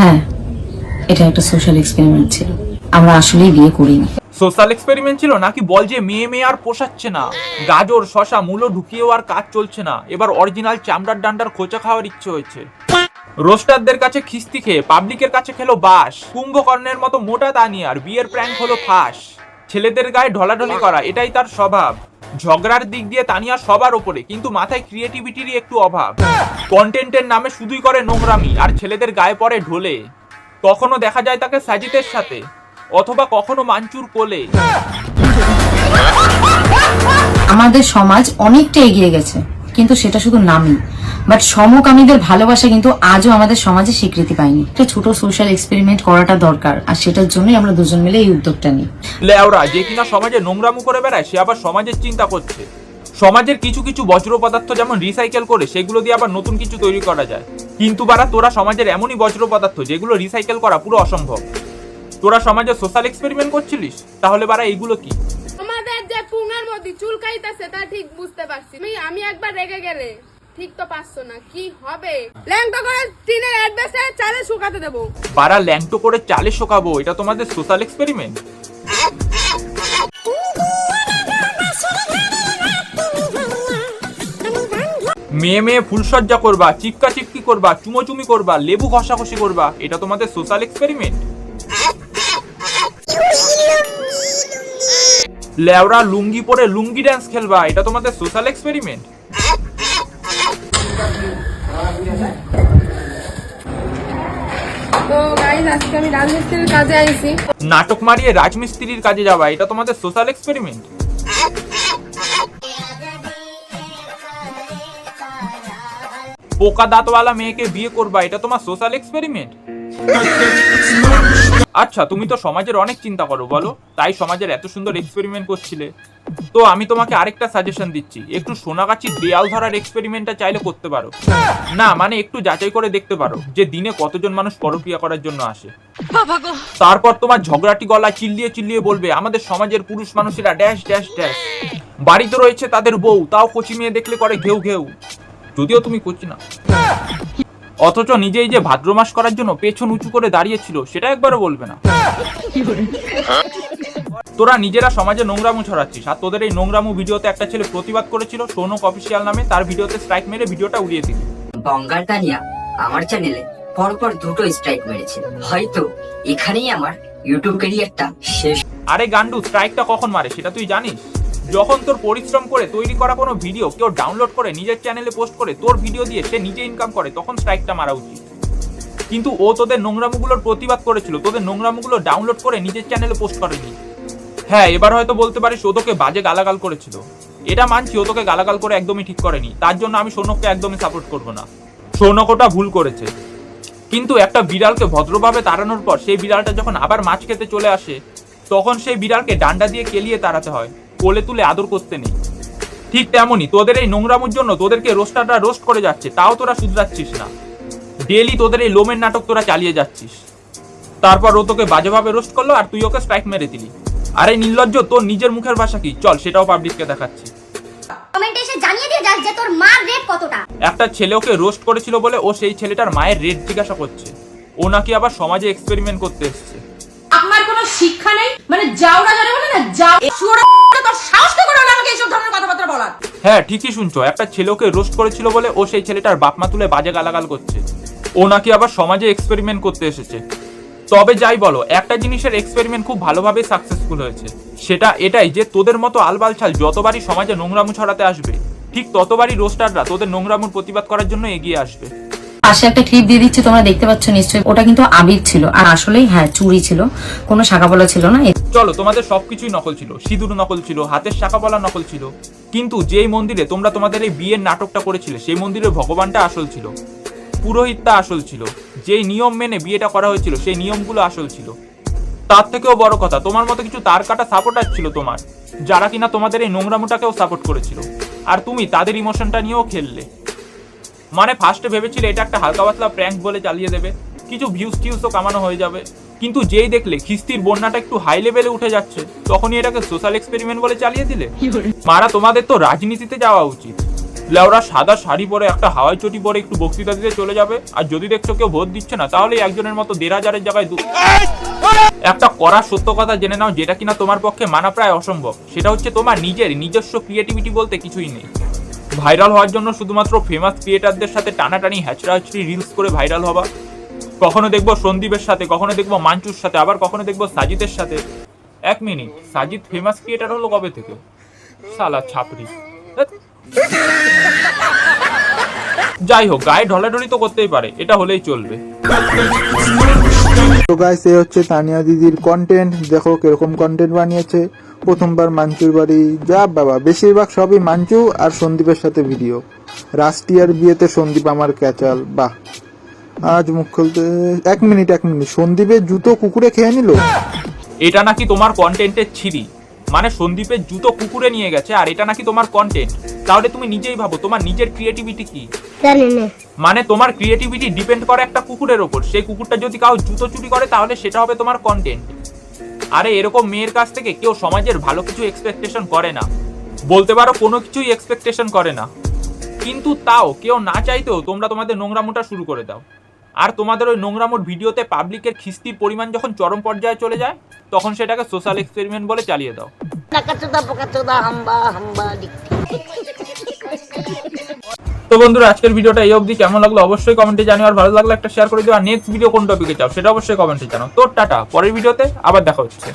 হ্যাঁ এটা একটা সোশ্যাল এক্সপেরিমেন্ট ছিল। আমরা আসলেই বিয়ে করিনি। সোশ্যাল এক্সপেরিমেন্ট ছিল নাকি বল যে মেয়ে মেয়ে আর পোষাচ্ছে না? গাজর, শশা, মূলো ঢুকিয়েও আর কাজ চলছে না। এবার অরিজিনাল চামড়ার ডান্ডার খোঁচা খাওয়ার ইচ্ছে হয়েছে। রোস্টারদের কাছে খিস্তি খেয়ে পাবলিকের কাছে খেলো বাস। কুম্ভকর্ণের মতো মোটা দানি আর বিয়ের প্র্যাঙ্ক হলো ফাঁস। ছেলেদের গায়ে ঢলাঢলি করা, এটাই তার স্বভাব। ঝগড়ার দিক দিয়ে তানিয়া সবার ওপরে, কিন্তু মাথায় ক্রিয়েটিভিটির একটু অভাব। কন্টেন্টের নামে শুধুই করে নোংরামি, আর ছেলেদের গায়ে পড়ে ঢোলে। কখনো দেখা যায় তাকে সাজিদের সাথে, অথবা কখনো মাঞ্চুর কোলে। আমাদের সমাজ অনেকটা এগিয়ে গেছে। কিন্তু সেটা শুধু নামই। বাট সমকামীদের ভালোবাসা কিন্তু আজও আমাদের সমাজে স্বীকৃতি পায়নি। একটা ছোট সোশ্যাল এক্সপেরিমেন্ট করাটা দরকার, আর সেটার জন্যই আমরা দুজন মিলে এই উদ্যোগটা নিই। লেওরা যে কিনা সমাজে নোংরামু করে বেড়ায়, সে আবার সমাজের চিন্তা করছে। সমাজের কিছু কিছু বজ্র পদার্থ যেমন রিসাইকেল করে, সেগুলো দিয়ে আবার নতুন কিছু তৈরি করা যায়। কিন্তু বারা তোরা সমাজের এমনই বজ্র পদার্থ যেগুলো রিসাইকেল করা পুরো অসম্ভব। তোরা সমাজে সোশ্যাল এক্সপেরিমেন্ট করছিলিস? তাহলে বারা এইগুলো কি? মধ্যে চুলকাইতেছে, তা ঠিক বুঝতে পারছি। আমি একবার রেগে গেলে, ঠিক তো পারছ না, কি হবে? ল্যাংটো করে টিনের অ্যাডভেস্টার চালে শুকাতে দেবো। বারা ল্যাংটো করে চালে শুকাবো, এটা তোমাদের সোশ্যাল এক্সপেরিমেন্ট মেয়ে মেয়ে ফুলসজ্জা করবা, চিপকা চিপকি করবা, চুমোচুমি করবা, লেবু ঘষাঘষি করবা, এটা তোমাদের সোশ্যাল এক্সপেরিমেন্ট লেওরা লুঙ্গি পরে লুঙ্গি ড্যান্স খেলবা এটা তোমাদের সোশ্যাল এক্সপেরিমেন্ট তো গাইজ আজকে আমি রাজমিস্ত্রির কাজে আইছি। নাটক মারিয়ে রাজমিস্ত্রির কাজে যাওয়া এটা তোমাদের সোশ্যাল এক্সপেরিমেন্ট পোকা দাঁতওয়ালা মেয়েকে বিয়ে করবা এটা তোমার সোশ্যাল এক্সপেরিমেন্ট আচ্ছা তুমি তো সমাজের অনেক চিন্তা করো বলো। তাই সমাজের এত সুন্দর এক্সপেরিমেন্ট করছিলে। তো আমি তোমাকে আরেকটা সাজেশন দিচ্ছি। একটু সোনাগাছি দেয়াল ধরার এক্সপেরিমেন্টটা চাইলে করতে পারো। না মানে একটু যাচাই করে দেখতে পারো যে দিনে কতজন মানুষ পরক্রিয়া করার জন্য আসে। তারপর তোমার ঝগড়াটি গলা চিল্লিয়ে চিল্লিয়ে বলবে আমাদের সমাজের পুরুষ মানুষেরা ড্যাশ ড্যাশ ড্যাশ। বাড়িতে রয়েছে তাদের বউ তাও কচি মেয়ে দেখলে করে ঘেউ ঘেউ। যদিও তুমি কচি না। অথচ নিজেই যে ভাদ্র মাস করার জন্য পেছন উঁচু করে দাঁড়িয়েছিল সেটা একবারও বলবে না। তোরা নিজেরা সমাজে নোংরামু ছড়াচ্ছিস আর তোদের এই নোংরামু ভিডিওতে একটা ছেলে প্রতিবাদ করেছিল সৌনক অফিসিয়াল নামে তার ভিডিওতে স্ট্রাইক মেরে ভিডিওটা উড়িয়ে দিল। বঙ্গাল তানিয়া আমার চ্যানেলে পরপর দুটো স্ট্রাইক মেরেছে। হয়তো এখানেই আমার ইউটিউব ক্যারিয়ারটা শেষ। আরে গান্ডু স্ট্রাইকটা কখন মারে সেটা তুই জানিস? যখন তোর পরিশ্রম করে তৈরি করা কোনো ভিডিও কেউ ডাউনলোড করে, নিজের চ্যানেলে পোস্ট করে, তোর ভিডিও দিয়ে সে নিজে ইনকাম করে, তখন স্ট্রাইকটা মারা উচিত। কিন্তু ও তোদের নোংরামুগুলোর প্রতিবাদ করেছিল, তোদের নোংরামুগুলো ডাউনলোড করে নিজের চ্যানেলে পোস্ট করেনি। হ্যাঁ এবার হয়তো বলতে পারিস, ও তোকে বাজে গালাগাল করেছিল। এটা মানছি, ও তোকে গালাগাল করে একদমই ঠিক করেনি। তার জন্য আমি সৌনককে একদমই সাপোর্ট করব না। সৌনক ওটা ভুল করেছে। কিন্তু একটা বিড়ালকে ভদ্রভাবে তাড়ানোর পর, সেই বিড়ালটা যখন আবার মাছ খেতে চলে আসে, তখন সেই বিড়ালকে ডান্ডা দিয়ে কেলিয়ে তাড়াতে হয়। কোলে তুলে আদর করতে নেই। ঠিক তেমনই তোদের এই নোংরামুর জন্য তোদেরকে রোস্টাররা রোস্ট করে যাচ্ছে তাও তোরা শুধরাচ্ছিস না। ডেলি তোদের এই লোমের নাটক তোরা চালিয়ে যাচ্ছিস। তারপর ও তোকে বাজেভাবে রোস্ট করল আর তুই ওকে স্ট্রাইক মেরে দিলি। আরে নির্লজ্জ তোর নিজের মুখের ভাষা কি? চল সেটাও পাবলিককে দেখাচ্ছি। কমেন্টে এসে জানিয়ে দিয়ে যাস যে তোর মার রেট কতটা। একটা ছেলে ওকে রোস্ট করেছিল বলে ও সেই ছেলেটার মায়ের রেট জিজ্ঞাসা করছে। ও নাকি আবার সমাজে এক্সপেরিমেন্ট করতে এসছে। আপনার কোনো শিক্ষা নেই? মানে যাওরা যারা বলে না যাও। হ্যাঁ ঠিকই শুনছো। একটা ছেলে ওকে রোস্ট করেছিল বলে ও সেই ছেলেটার বাপমা তুলে বাজে গালাগাল করছে। ও নাকি আবার সমাজে এক্সপেরিমেন্ট করতে এসেছে। তবে যাই বলো, একটা জিনিসের এক্সপেরিমেন্ট খুব ভালোভাবে সাকসেসফুল হয়েছে। সেটা এটাই যে তোদের মতো আলবাল ছাল যতবারই সমাজে নোংরামু ছড়াতে আসবে, ঠিক ততবারই রোস্টাররা তোদের নোংরামুর প্রতিবাদ করার জন্য এগিয়ে আসবে। পাশে একটা ক্লিপ দিয়ে দিচ্ছি, তোমরা দেখতে পাচ্ছ নিশ্চয়ই। ওটা কিন্তু আবির ছিল। আর আসলেই হ্যাঁ চুরি ছিল। কোনো শাখা বলা ছিল না। চলো, তোমাদের সবকিছুই নকল ছিল। সিঁদুর নকল ছিল, হাতের শাখা বলা নকল ছিল। কিন্তু যেই মন্দিরে তোমরা তোমাদের এই বিয়ের নাটকটা করেছিলে, সেই মন্দিরের ভগবানটা আসল ছিল। পুরোহিতটা আসল ছিল। যেই নিয়ম মেনে বিয়েটা করা হয়েছিল, সেই নিয়মগুলো আসল ছিল। তার থেকেও বড় কথা, তোমার মতো কিছু তার কাটা সাপোর্টার ছিল তোমার, যারা কিনা তোমাদের এই নোংরামোটাকেও সাপোর্ট করেছিল। আর তুমি তাদের ইমোশনটা নিয়েও খেললে। মানে ফার্স্টে ভেবেছিলে এটা একটা হালকা পাতলা প্র্যাঙ্ক বলে চালিয়ে দেবে? কিছু ভিউজ টিউজও কামানো হয়ে যাবে। কিন্তু যেই দেখলে খিস্তির বন্যাটা একটু হাই লেভেলে উঠে যাচ্ছে তখনই এটাকে সোশ্যাল এক্সপেরিমেন্ট বলে চালিয়ে দিলে? মারা তোমাদের তো রাজনীতিতে যাওয়া উচিত। লেওরা সাদা শাড়ি পরে একটা হাওয়াই চটি পরে একটু বক্তৃতা দিতে চলে যাবে আর যদি দেখছ কেউ ভোট দিচ্ছে না তাহলে একজনের মতো দেড় হাজারের জায়গায় একটা করা সত্য কথা জেনে নাও যেটা কিনা তোমার পক্ষে মানা প্রায় অসম্ভব। সেটা হচ্ছে তোমার নিজের নিজস্ব ক্রিয়েটিভিটি বলতে কিছুই নেই। ভাইরাল হওয়ার জন্য শুধুমাত্র ফেমাস ক্রিয়েটারদের সাথে টানাটানি হ্যাচড়া হ্যাচড়ি রিলস করে ভাইরাল হবা কখনো দেখব সন্দীপের সাথে, কখনো দেখব মাঞ্চুর সাথে, আবার কখনো দেখব সাজিদের সাথে। এক মিনিট সাজিদ ফেমাস ক্রিয়েটার হলো কবে থেকে? সালা ছাপরি যাই হোক, গায়ে ঢলাঢলি তো করতেই পারে, এটা হলেই চলবে। তো গাইস এই হচ্ছে তানিয়া দিদির কন্টেন্ট দেখো কীরকম কন্টেন্ট বানিয়েছে। প্রথমবার মাঞ্চুর বাড়ি যা বাবা, বেশিরভাগ সবই মাঞ্চু আর সন্দীপের সাথে ভিডিও রাষ্ট্রিয়ার বিয়েতে সন্দীপ আমার ক্যাচাল বাহ। আজ মুখ খুলতে এক মিনিট এক মিনিট সন্দীপের জুতো কুকুরে খেয়ে নিল? এটা নাকি তোমার কন্টেন্টের ছিরি। মানে সন্দীপের জুতো কুকুরে নিয়ে গেছে আর এটা নাকি তোমার কন্টেন্ট তাহলে তুমি নিজেই ভাবো তোমার নিজের ক্রিয়েটিভিটি কি? মানে তোমার ক্রিয়েটিভিটি ডিপেন্ড করে একটা কুকুরের ওপর। সেই কুকুরটা যদি কাউ জুতো চুরি করে তাহলে সেটা হবে তোমার কন্টেন্ট আরে এরকম মেয়ের কাছ থেকে কেউ সমাজের ভালো কিছু এক্সপেকটেশন করে না। বলতে পারো কোনো কিছুই এক্সপেকটেশন করে না। কিন্তু তাও কেউ না চাইতেও তোমরা তোমাদের নোংরামোটা শুরু করে দাও। আর তোমাদের ওই নোংরামোর ভিডিওতে পাবলিকের খিস্তির পরিমাণ যখন চরম পর্যায়ে চলে যায় তখন সেটাকে সোশ্যাল এক্সপেরিমেন্ট বলে চালিয়ে দাও। তো বন্ধুরা, আজকের ভিডিওটা এই অবধি। কেমন লাগল অবশ্যই কমেন্টে জানিও। আর ভালো লাগল একটা শেয়ার করে দিও। আর নেক্সট ভিডিও কোন টপিকে চাও সেটা অবশ্যই কমেন্টে জানাও। তো টাটা, পরের ভিডিওতে আবার দেখা হচ্ছে।